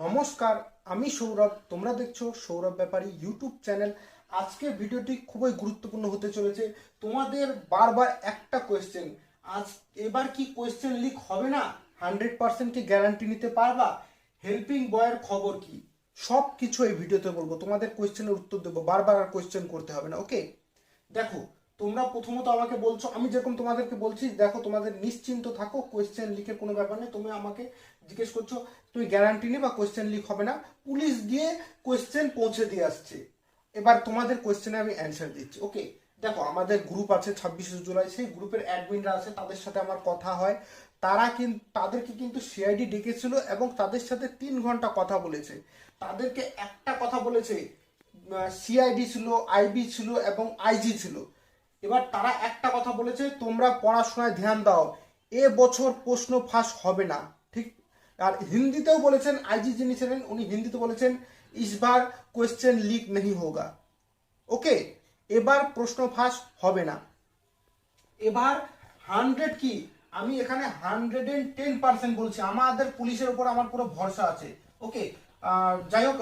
নমস্কার, আমি সৌরভ। তোমরা দেখছ সৌরভ ব্যাপারী ইউটিউব চ্যানেল। আজকের ভিডিওটি খুবই গুরুত্বপূর্ণ হতে চলেছে। তোমাদের বারবার একটা কোয়েশ্চেন আজ এবার কি কোয়েশ্চেন লিক হবে না? হান্ড্রেড পার্সেন্ট কি গ্যারান্টি নিতে পারবা? হেল্পিং বয়ের খবর কি? সব কিছু এই ভিডিওতে বলব। তোমাদের কোয়েশ্চেনের উত্তর দেবো। বারবার আর কোয়েশ্চেন করতে হবে না ওকে দেখো তোমরা প্রথমত আমাকে বলছো, আমি যেরকম তোমাদেরকে বলছি, দেখো তোমাদের নিশ্চিন্ত থাকো কোয়েশ্চেন লিখের কোনো ব্যাপার নেই তুমি আমাকে জিজ্ঞেস করছ, তুমি গ্যারান্টি নেই বা কোয়েশ্চেন লিক হবে না, পুলিশ গিয়ে কোয়েশ্চেন পৌঁছে দিয়ে আসছে। এবার তোমাদের কোয়েশ্চেনে আমি অ্যান্সার দিচ্ছি ওকে দেখো, আমাদের গ্রুপ আছে ছাব্বিশে জুলাই, সেই গ্রুপের অ্যাডমিনরা আছে, তাদের সাথে আমার কথা হয়। তারা কিন্তু তাদেরকে কিন্তু সিআইডি ডেকেছিল এবং তাদের সাথে তিন ঘণ্টা কথা বলেছে। তাদেরকে একটা কথা বলেছে সিআইডি ছিল আইবি ছিল এবং আইজি ছিল। এবার তারা একটা কথা বলেছে, তোমরা পড়াশোনায় ধ্যান দাও, এ বছর প্রশ্ন ফাঁস হবে না। ঠিক, আর হিন্দিতেও বলেছেন, আইজি যিনি ছিলেন, উনি হিন্দিতে বলেছেন ইসবার কোয়েশ্চেন লিক নেই হোগা। ওকে, এবার প্রশ্ন ফাঁস হবে না। এবার হান্ড্রেড কি? আমি এখানে হান্ড্রেড এন্ড টেন পার্সেন্ট বলছি, আমাদের পুলিশের উপর আমার পুরো ভরসা আছে। ওকে যাই হোক,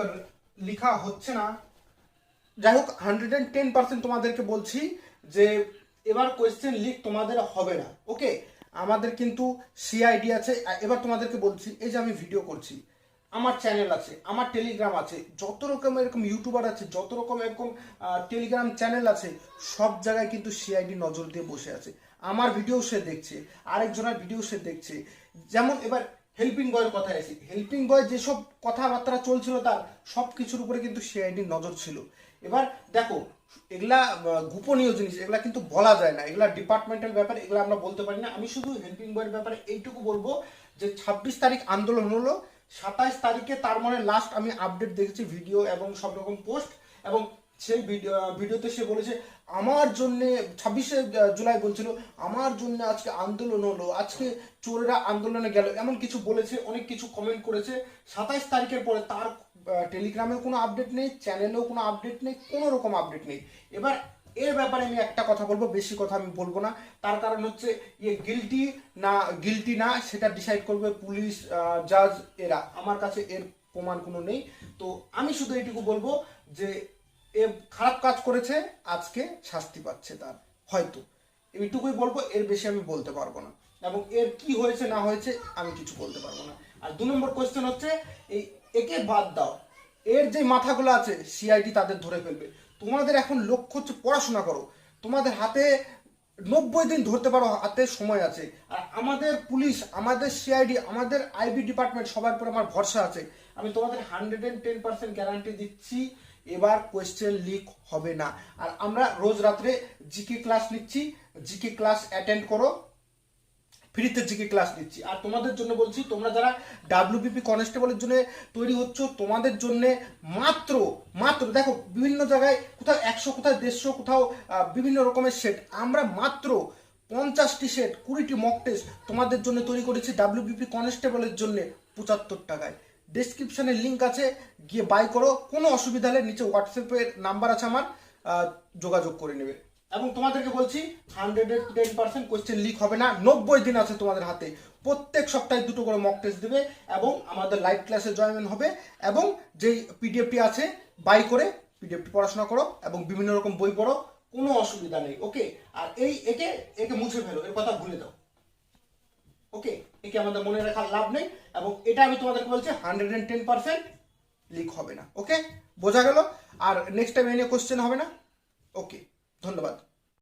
লেখা হচ্ছে না। যাই হোক হান্ড্রেড অ্যান্ড টেন পার্সেন্ট তোমাদেরকে বলছি যে এবার কোয়েশ্চেন লিক তোমাদের হবে না ওকে আমাদের কিন্তু সিআইডি আছে। এবার তোমাদেরকে বলছি, এই যে আমি ভিডিও করছি, আমার চ্যানেল আছে, আমার টেলিগ্রাম আছে, যত রকম এরকম ইউটিউবার আছে, যত রকম এরকম টেলিগ্রাম চ্যানেল আছে, সব জায়গায় কিন্তু সিআইডি নজর দিয়ে বসে আছে। আমার ভিডিও সে দেখছে, আরেকজনের ভিডিও সে দেখছে। যেমন এবার হেল্পিং বয়ের কথায় আসি হেল্পিং বয় যেসব কথাবার্তা চলছিল তার সব কিছুর উপরে কিন্তু সিআইডির নজর ছিল। এবার দেখো, এগুলা গোপনীয় জিনিস, এগুলা কিন্তু বলা যায় না। এগুলা ডিপার্টমেন্টাল ব্যাপার, এগুলা আমরা বলতে পারি না। আমি শুধু হেল্পিং বয়ের ব্যাপারে এইটুকু বলব যে ছাব্বিশ তারিখ আন্দোলন হলো। সাতাইশ তারিখে তার মানে লাস্ট আমি আপডেট দেখেছি ভিডিও এবং সব রকম পোস্ট এবং সেই ভিডিও ভিডিওতে সে বলেছে, আমার জন্য ছাব্বিশে জুলাই বলছিল, আমার জন্য আজকে আন্দোলন হলো, আজকে চোরেরা আন্দোলনে গেল। এমন কিছু বলেছে, অনেক কিছু কমেন্ট করেছে। সাতাইশ তারিখের পরে তার টেলিগ্রামেও কোনো আপডেট নেই চ্যানেলেও কোনো আপডেট নেই, কোনো রকম আপডেট নেই। এবার এর ব্যাপারে আমি একটা কথা বলব, বেশি কথা আমি বলব না। তার কারণ হচ্ছে ইয়ে গিলটি না গিলটি না, সেটা ডিসাইড করবে পুলিশ জাজ এরা। আমার কাছে এর প্রমাণ কোনো নেই। তো আমি শুধু এইটুকু বলব যে এ খারাপ কাজ করেছে, আজকে শাস্তি পাচ্ছে তার। হয়তো। এইটুকুই বলব, এর বেশি আমি বলতে পারব না। এবং এর কি হয়েছে, না হয়েছে, আমি কিছু বলতে পারব না। আর দু নম্বর কোয়েশ্চেন হচ্ছে, এই একে বাদ দাও। এর যে মাথাগুলো আছে সিআইডি তাদের ধরে ফেলবে। তোমাদের এখন লক্ষ্য হচ্ছে পড়াশোনা করো। তোমাদের হাতে নব্বই দিন ধরতে পারো, হাতে সময় আছে। আর আমাদের পুলিশ, আমাদের সিআইডি আমাদের আইবি ডিপার্টমেন্ট সবার উপর আমার ভরসা আছে। আমি তোমাদের hundred and ten percent guarantee দিচ্ছি। এবার কোয়েশ্চেন লিক হবে না। আর আমরা রোজ রাত্রে জিকে ক্লাস নিচ্ছি, জিকে ক্লাস অ্যাটেন্ড করো, ফ্রিতে জিকে ক্লাস নিচ্ছি। আর তোমাদের জন্য বলছি, তোমরা যারা ডাব্লিউবিপি কনস্টেবলের জন্য তৈরি হচ্ছ, তোমাদের জন্য মাত্র মাত্র, দেখো, বিভিন্ন জায়গায় কোথাও একশো, কোথাও দেড়শো, কোথাও বিভিন্ন রকমের সেট আমরা মাত্র পঞ্চাশটি সেট কুড়িটি মক টেস্ট তোমাদের জন্য তৈরি করেছি ডাব্লিউবিপি কনস্টেবলের জন্য পঁচাত্তর টাকায়। ডেসক্রিপশনে লিঙ্ক আছে, গিয়ে বাই করো। কোনো অসুবিধা হলে নিচে হোয়াটসঅ্যাপের নাম্বার আছে আমার যোগাযোগ করে নেবে। এবং তোমাদেরকে বলছি hundred ten percent question leak হবে না, নব্বই দিন আছে তোমাদের হাতে। প্রত্যেক সপ্তাহে দুটো করে মক টেস্ট দেবে এবং আমাদের লাইভ ক্লাসে জয়েন হবে এবং যেই পিডিএফটি আছে বাই করে পিডিএফটি পড়াশোনা করো এবং বিভিন্ন রকম বই পড়ো, কোনো অসুবিধা নেই ওকে আর এই একে একে মুছে ফেলো, এর কথা ভুলে দাও ওকে একে আমাদের মনে রাখার লাভ নেই এবং এটা আমি তোমাদেরকে বলছি hundred and ten percent leak হবে না ওকে বোঝা গেল? আর নেক্সট টাইম এনে কোশ্চেন হবে না? ওকে ধন্যবাদ।